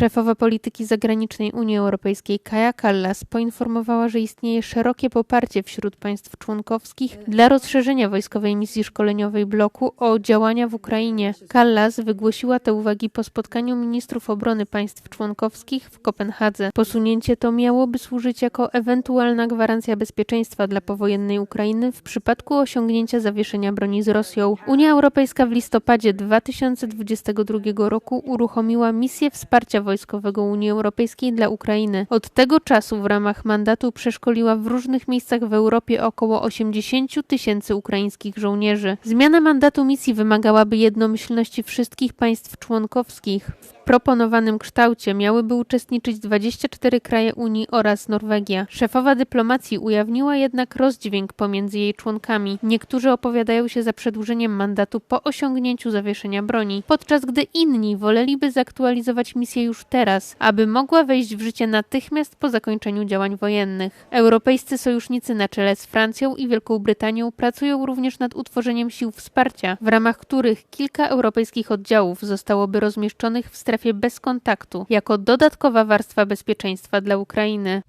Szefowa polityki zagranicznej Unii Europejskiej Kaja Kallas poinformowała, że istnieje szerokie poparcie wśród państw członkowskich dla rozszerzenia wojskowej misji szkoleniowej bloku o działania w Ukrainie. Kallas wygłosiła te uwagi po spotkaniu ministrów obrony państw członkowskich w Kopenhadze. Posunięcie to miałoby służyć jako ewentualna gwarancja bezpieczeństwa dla powojennej Ukrainy w przypadku osiągnięcia zawieszenia broni z Rosją. Unia Europejska w listopadzie 2022 roku uruchomiła misję wsparcia wojskowego Unii Europejskiej dla Ukrainy. Od tego czasu w ramach mandatu przeszkoliła w różnych miejscach w Europie około 80 tysięcy ukraińskich żołnierzy. Zmiana mandatu misji wymagałaby jednomyślności wszystkich państw członkowskich. Proponowanym kształcie miałyby uczestniczyć 24 kraje Unii oraz Norwegia. Szefowa dyplomacji ujawniła jednak rozdźwięk pomiędzy jej członkami. Niektórzy opowiadają się za przedłużeniem mandatu po osiągnięciu zawieszenia broni, podczas gdy inni woleliby zaktualizować misję już teraz, aby mogła wejść w życie natychmiast po zakończeniu działań wojennych. Europejscy sojusznicy na czele z Francją i Wielką Brytanią pracują również nad utworzeniem sił wsparcia, w ramach których kilka europejskich oddziałów zostałoby rozmieszczonych w strefie bez kontaktu, jako dodatkowa warstwa bezpieczeństwa dla Ukrainy.